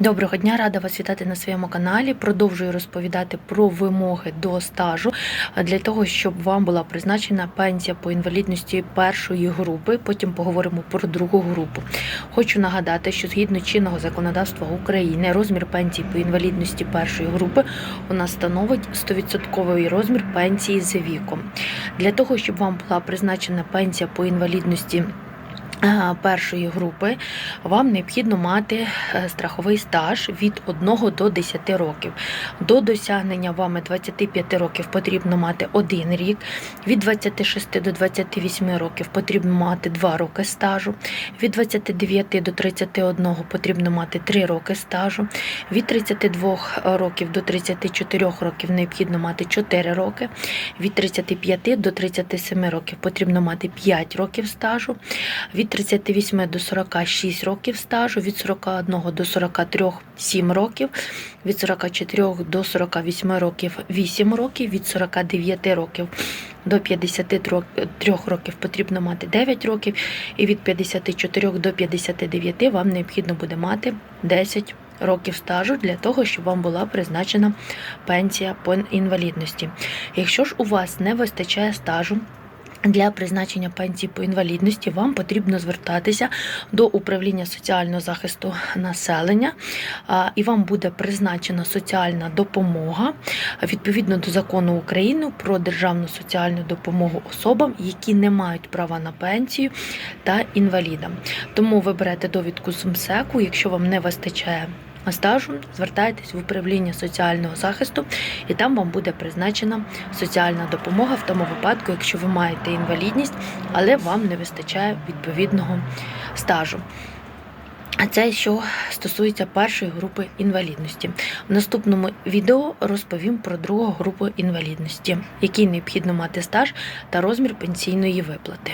Доброго дня, рада вас вітати на своєму каналі. Продовжую розповідати про вимоги до стажу для того, щоб вам була призначена пенсія по інвалідності першої групи. Потім поговоримо про другу групу. Хочу нагадати, що згідно чинного законодавства України розмір пенсії по інвалідності першої групи у нас становить 100% розмір пенсії за віком. Для того, щоб вам була призначена пенсія по інвалідності. Першої групи вам необхідно мати е, страховий стаж від 1 до 10 років. До досягнення вами 25 років потрібно мати 1 рік, від 26 до 28 років потрібно мати 2 роки стажу, від 29 до 31 потрібно мати 3 роки стажу, від 32 років до 34 років необхідно мати 4 роки, від 35 до 37 років потрібно мати 5 років стажу, від 38 до 46 років стажу, від 41 до 43 – 7 років, від 44 до 48 років 8 років, від 49 років до 53 років потрібно мати 9 років, і від 54 до 59 вам необхідно буде мати 10 років стажу для того, щоб вам була призначена пенсія по інвалідності. Якщо ж у вас не вистачає стажу, для призначення пенсії по інвалідності вам потрібно звертатися до управління соціального захисту населення, і вам буде призначена соціальна допомога відповідно до закону України про державну соціальну допомогу особам, які не мають права на пенсію та інвалідам. Тому ви берете довідку з МСЕКу, якщо вам не вистачає. Стажу звертайтесь в управління соціального захисту, і там вам буде призначена соціальна допомога в тому випадку, якщо ви маєте інвалідність, але вам не вистачає відповідного стажу. А це що стосується першої групи інвалідності. В наступному відео розповім про другу групу інвалідності, який необхідно мати стаж та розмір пенсійної виплати.